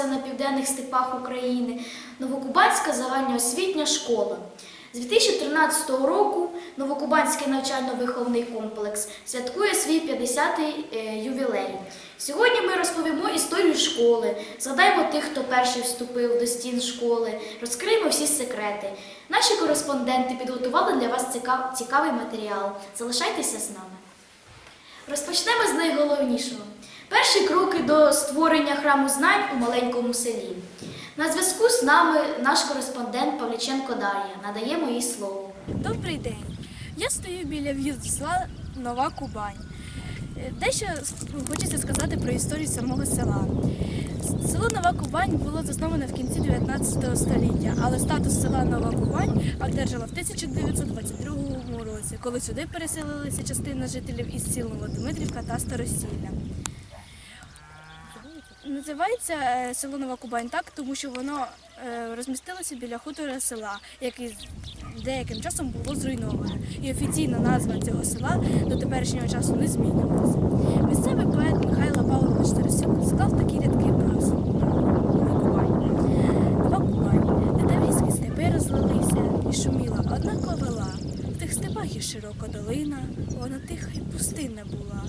розташувалося на південних степах України, Новокубанська загальноосвітня школа. З 2013 року Новокубанський навчально-виховний комплекс святкує свій 50-й е, ювілей. Сьогодні ми розповімо історію школи, згадаємо тих, хто перший вступив до стін школи, розкриємо всі секрети. Наші кореспонденти підготували для вас цікавий матеріал. Залишайтеся з нами. Розпочнемо з найголовнішого. Перші кроки до створення храму знань у маленькому селі. На зв'язку з нами наш кореспондент Павліченко Дар'я. Надаємо їй слово. Добрий день. Я стою біля в'їзду села Нова Кубань. Е, Дещо хочеться сказати про історію самого села. Село Нова Кубань було засноване в кінці 19 століття, але статус села Нова Кубань одержала в 1922 році, коли сюди переселилися частина жителів із сіл Новодмитрівка та Старосілля. Називається е, село Нова Кубань так, тому що воно е, розмістилося біля хутора села, з- деяким часом було зруйноване. І офіційна назва цього села до теперішнього часу не змінювалася. Місцевий поет Михайло Павлович Тарасюк склав такі рядки про Нова Кубань. Нова Кубань, де таврійські степи розлилися і шуміла одна ковила. Тих степах і широка долина, вона тиха і пустинна була.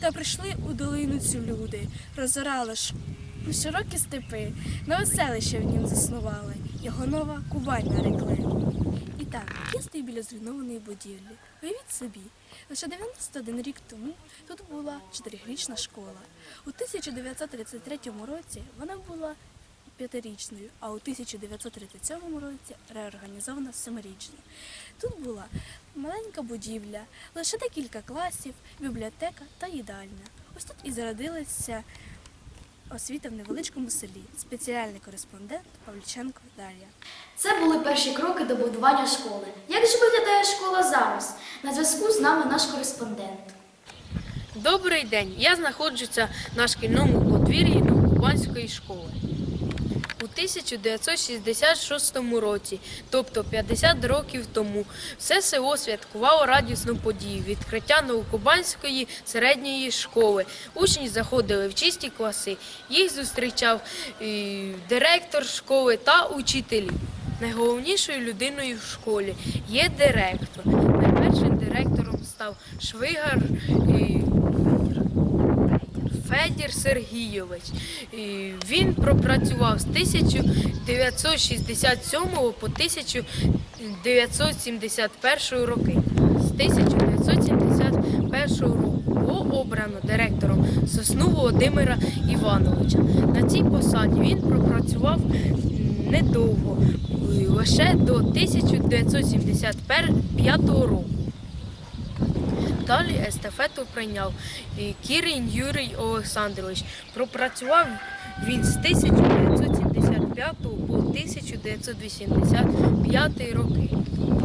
Та прийшли у долину цю люди, розорали ж широкі степи, нове селище в нім заснували, його нова Кубань нарекли. І так, я стою біля зруйнованої будівлі. Уявіть собі, лише 91 рік тому тут була чотирирічна школа. У 1933 році вона була п'ятирічною, а у 1937 році реорганізована семирічною. Тут була маленька будівля, лише декілька класів, бібліотека та їдальня. Ось тут і зародилася освіта в невеличкому селі. Спеціальний кореспондент Павліченко Дар'я. Це були перші кроки до будування школи. Як же виглядає школа зараз? На зв'язку з нами наш кореспондент. Добрий день. Я знаходжуся на шкільному подвір'ї Новокубанської школи. У 1966 році, тобто 50 років тому, все село святкувало радісну подію відкриття Новокубанської середньої школи. Учні заходили в чисті класи. Їх зустрічав е, директор школи та учителі. Найголовнішою людиною в школі є директор. Найпершим директором став Швигар. Федір Сергійович. Він пропрацював з 1967 по 1971 роки. З 1971 року було обрано директором Сосну Володимира Івановича. На цій посаді він пропрацював недовго, лише до 1975 року. Далі естафету прийняв Кірін Юрій Олександрович. Пропрацював він з 1975 по 1985 роки.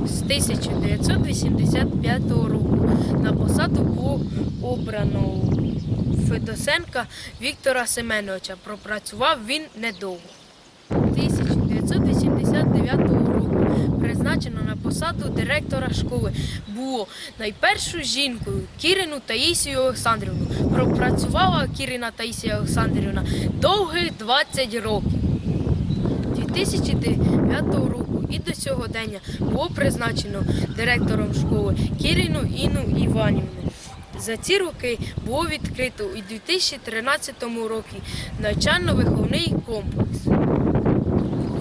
З 1985 року на посаду було обрано Федосенка Віктора Семеновича. Пропрацював він недовго. 1989 року призначено на посаду директора школи було найпершою жінкою Кірину Таїсію Олександрівну. Пропрацювала Кірина Таїсія Олександрівна довгих 20 років. 2009 року і до сьогодення було призначено директором школи Кірину Інну Іванівну. За ці роки було відкрито у 2013 році навчально-виховний комплекс.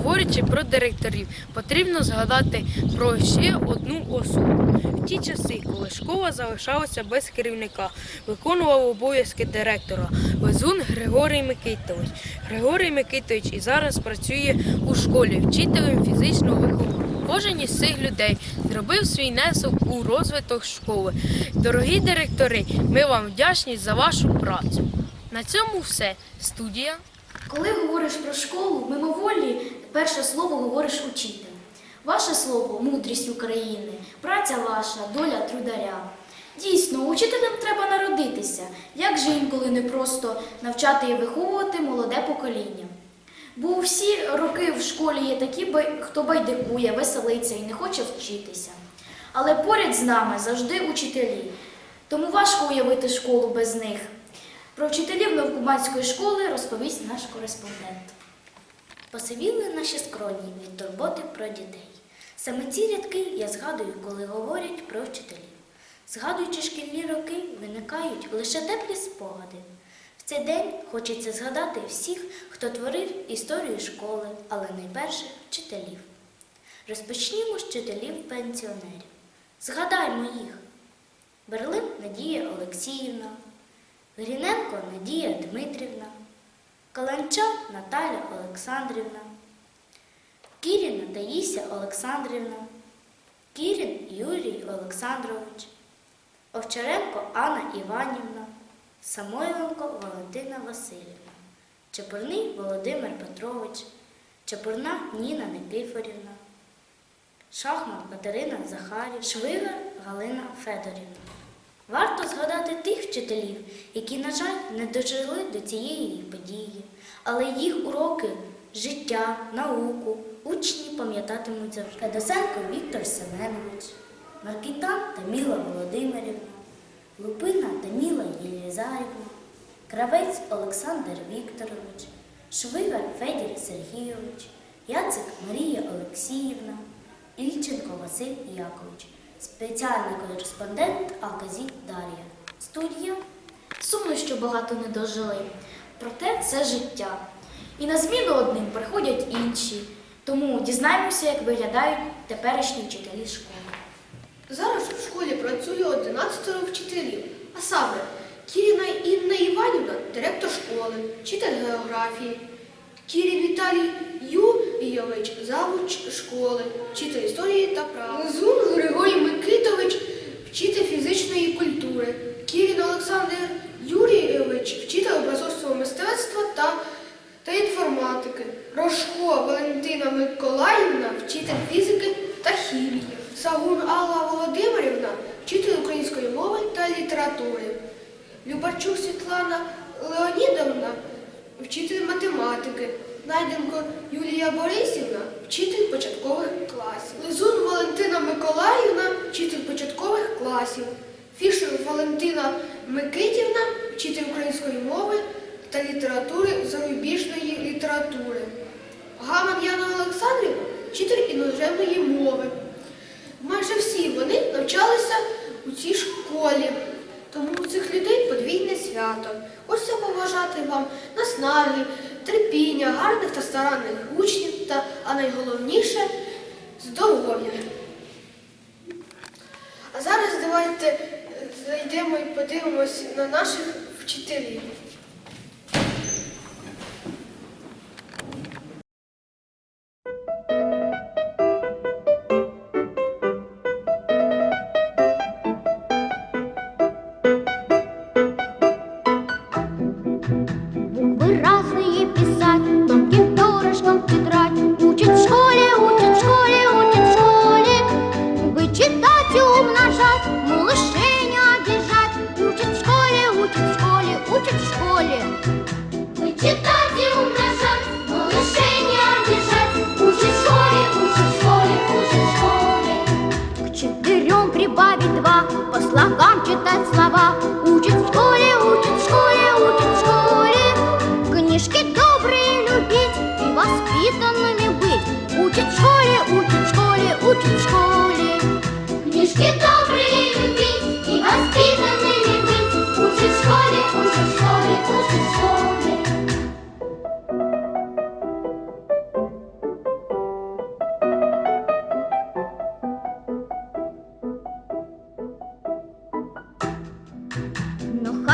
Говорячи про директорів, потрібно згадати про ще одну особу. В ті часи, коли школа залишалася без керівника, виконував обов'язки директора Везун Григорій Микитович. Григорій Микитович і зараз працює у школі вчителем фізичного виховання. Кожен із цих людей зробив свій внесок у розвиток школи. Дорогі директори, ми вам вдячні за вашу працю. На цьому все. Студія. Коли говориш про школу, мимоволі перше слово говориш учитель. Ваше слово мудрість України, праця ваша, доля трударя. Дійсно, учителем треба народитися. Як же інколи не просто навчати і виховувати молоде покоління? Бо всі роки в школі є такі, хто байдикує, веселиться і не хоче вчитися. але поряд з нами завжди учителі. Тому важко уявити школу без них. Про вчителів Новокубанської школи розповість наш кореспондент. Посивіли наші скроні від турботи про дітей. Саме ці рядки я згадую, коли говорять про вчителів. Згадуючи шкільні роки, виникають лише теплі спогади. В цей день хочеться згадати всіх, хто творив історію школи, але найперше вчителів. Розпочнімо з вчителів пенсіонерів. Згадаймо їх. Берлин Надія Олексіївна, Гріненко Надія Дмитрівна, Каланча Наталя Олександрівна, Кіріна Таїся Олександрівна, Кірін Юрій Олександрович, Овчаренко Анна Іванівна, Самойленко Валентина Васильівна, Чепурний Володимир Петрович, Чепурна Ніна Никифорівна, Шахман Катерина Захарів, Швигар Галина Федорівна. Варто згадати тих вчителів, які, на жаль, не дожили до цієї події, але їх уроки, життя, науку учні пам'ятатимуть завжди. Федосенко Віктор Семенович, Маркітан Таміла Володимирівна, Лупина Таміла Єлізарівна, Кравець Олександр Вікторович, Швигар Федір Сергійович, Яцик Марія Олексіївна, Ільченко Василь Якович, спеціальний кореспондент Алказі Дар'я. Студія. Сумно, що багато не дожили. Проте це життя. І на зміну одним приходять інші. Тому дізнаємося, як виглядають теперішні вчителі школи. Зараз у школі працює 11 вчителів, а саме Кіріна Інна Іванівна, директор школи, вчитель географії, Кірін Віталій Юрійович, завуч школи, вчитель історії та права, Лизун Григорій Микитович, вчитель фізичної культури, Кірін Олександр Юрійович, вчитель образового мистецтва та, та інформатики, Рожко Валентина Миколаївна, вчитель фізики та хімії, Сагун Алла Володимирівна, вчитель української мови та літератури, Любарчук Світлана Леонідовна, вчитель математики, Найденко Юлія Борисівна, вчитель початкових класів, Лизун Валентина Миколаївна, вчитель початкових класів, Фішер Валентина Микитівна, вчитель української мови та літератури зарубіжної літератури. Гаман Яна Олександрівна, вчитель іноземної мови. Майже всі вони навчалися у цій школі. Тому у цих людей подвійне свято. Ось я побажати вам наснаги, терпіння, гарних та старанних учнів та, а найголовніше здоров'я. А зараз давайте е, зайдемо і подивимось на наших вчителів.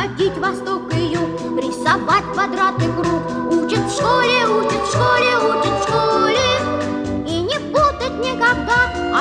Ходить и юг, рисовать квадраты круг. Учат в школе, учат в школе, учат в школе. И не путать никогда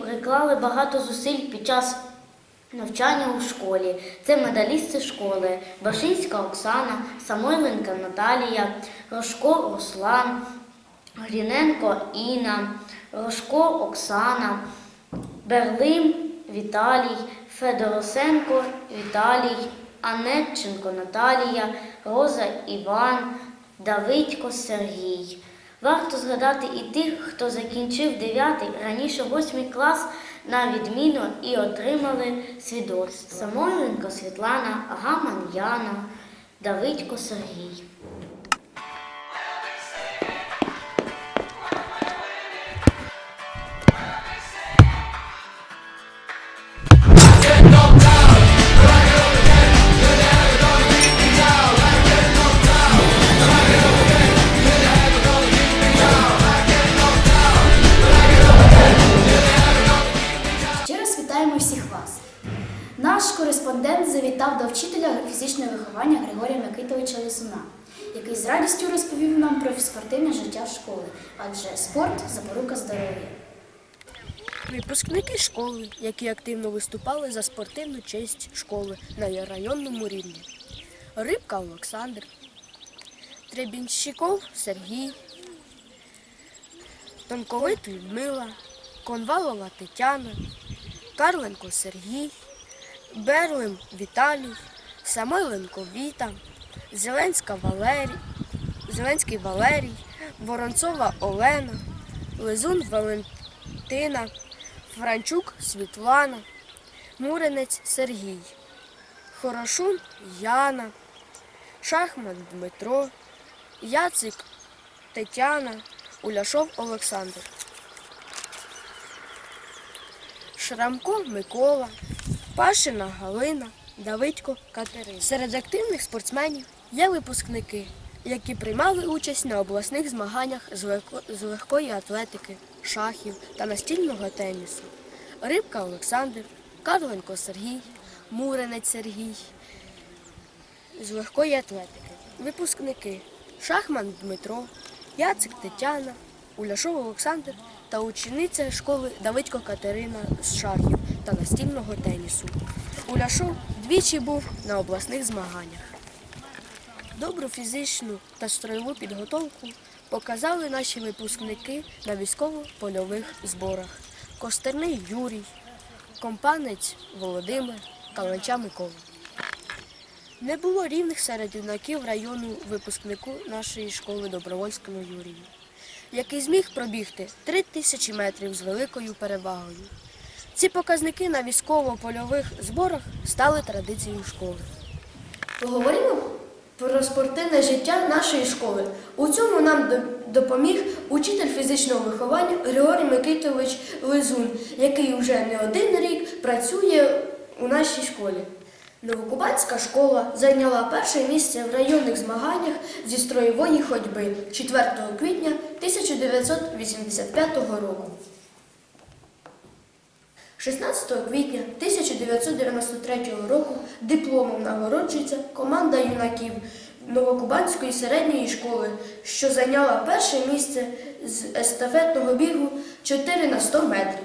приклали багато зусиль під час навчання у школі. Це медалісти школи Башинська Оксана, Самойленка Наталія, Рожко Руслан, Гріненко Інна, Рожко Оксана, Берлим Віталій, Федоросенко Віталій, Анетченко Наталія, Роза Іван, Давидько Сергій. Варто згадати і тих, хто закінчив 9, раніше 8 клас на відміну і отримали свідоцтво. Самойленко Світлана, Гаман Яна, Давидько Сергій. Кореспондент завітав до вчителя фізичного виховання Григорія Микитовича Лисуна, який з радістю розповів нам про спортивне життя школи, адже спорт запорука здоров'я. Випускники школи, які активно виступали за спортивну честь школи на районному рівні. Рибка Олександр, Требінщиков Сергій, Тонковит Людмила, Конвалова Тетяна, Карленко Сергій, Берлим Віталій, Самойленко Віта, Зеленська Валерій, Зеленський Валерій, Воронцова Олена, Лизун Валентина, Франчук Світлана, Муринець Сергій, Хорошун Яна, Шахман Дмитро, Яцик Тетяна, Уляшов Олександр. Шрамко Микола, Пашина Галина, Давидько Катерина. Серед активних спортсменів є випускники, які приймали участь на обласних змаганнях з, легко- з легкої атлетики, шахів та настільного тенісу. Рибка Олександр, Карленко Сергій, Муренець Сергій з легкої атлетики. Випускники Шахман Дмитро, Яцик Тетяна, Уляшов Олександр та учениця школи Давидько Катерина з шахів та настільного тенісу. Уляшов двічі був на обласних змаганнях. Добру фізичну та строєву підготовку показали наші випускники на військово-польових зборах. Костерний Юрій, Компанець Володимир, Каланча Микола. Не було рівних серед юнаків району випускнику нашої школи Добровольському Юрію, який зміг пробігти 3 тисячі метрів з великою перевагою. Ці показники на військово-польових зборах стали традицією школи. Поговоримо про спортивне життя нашої школи. У цьому нам допоміг учитель фізичного виховання Григорій Микитович Лизун, який вже не один рік працює у нашій школі. Новокубанська школа зайняла перше місце в районних змаганнях зі строєвої ходьби 4 квітня 1985 року. 16 квітня 1993 року дипломом нагороджується команда юнаків Новокубанської середньої школи, що зайняла перше місце з естафетного бігу 4 на 100 метрів.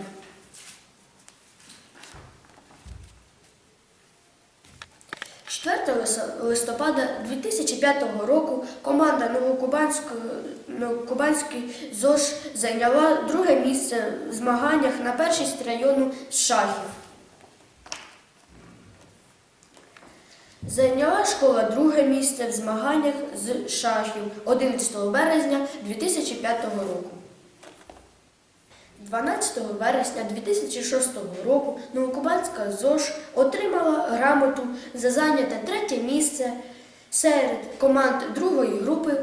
З 4 листопада 2005 року команда Новокубанської ЗОЖ зайняла друге місце в змаганнях на першість району з шахів. Зайняла школа друге місце в змаганнях з шахів 11 березня 2005 року. 12 вересня 2006 року Новокубанська ЗОЖ отримала грамоту за зайняте третє місце серед команд другої групи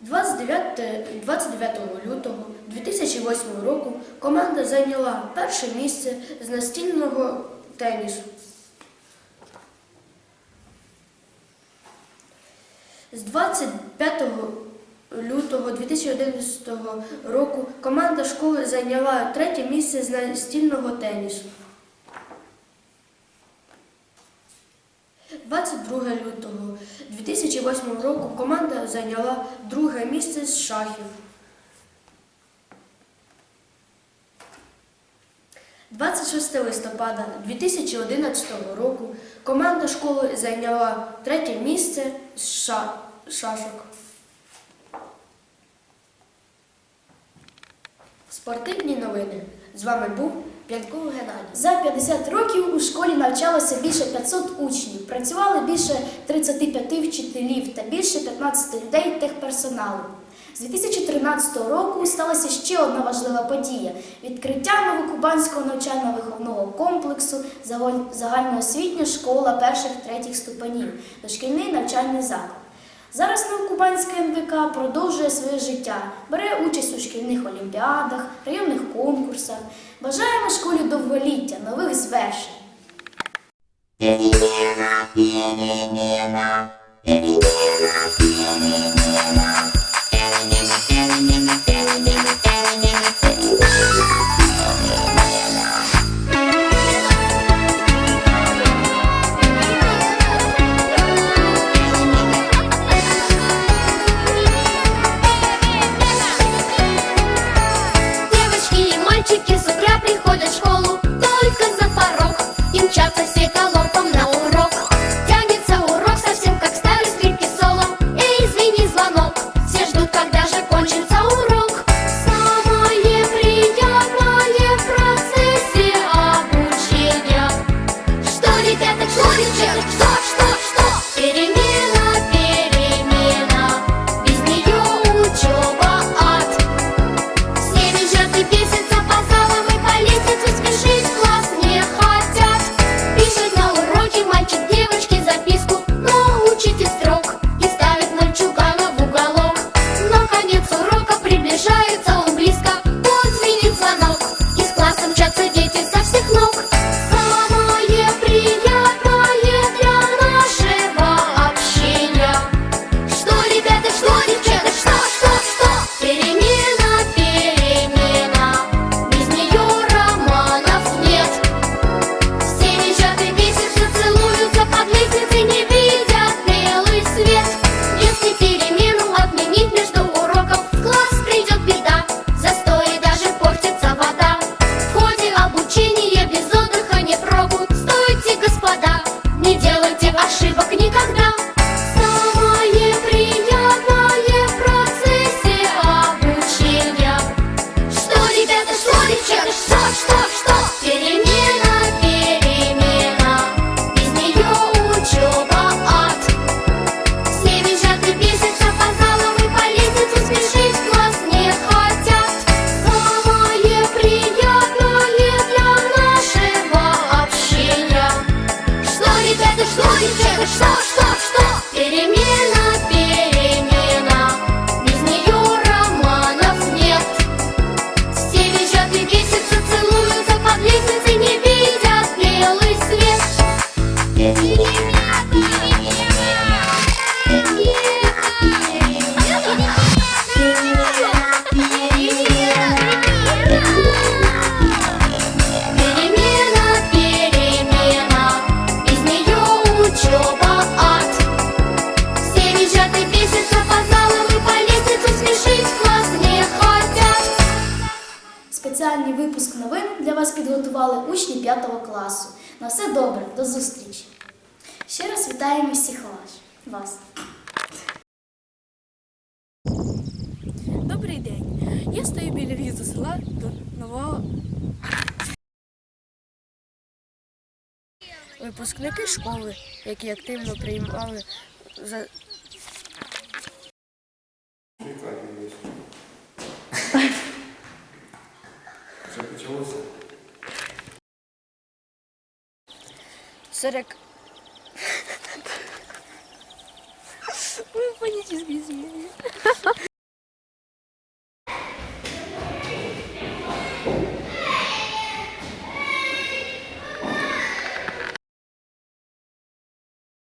29, 29 лютого 2008 року команда зайняла перше місце з настільного тенісу. З 25 лютого 2011 року команда школи зайняла третє місце з настільного тенісу. 22 лютого 2008 року команда зайняла друге місце з шахів. 26 листопада 2011 року команда школи зайняла третє місце з ша- шашок. Спортивні новини. З вами був П'янков Геннадій. За 50 років у школі навчалося більше 500 учнів, працювали більше 35 вчителів та більше 15 людей техперсоналу. З 2013 року сталася ще одна важлива подія відкриття новокубанського навчально-виховного комплексу загальноосвітня школа перших-третіх ступенів, дошкільний навчальний заклад. Зараз Новокубанська НВК продовжує своє життя, бере участь у шкільних олімпіадах, районних конкурсах. Бажаємо школі довголіття, нових звершень. Девочки и なに? нас. Добрий день. Я стою біля в'їзду села до нового. Випускники школи, які активно приймали за. Вже почалося? 40 easy.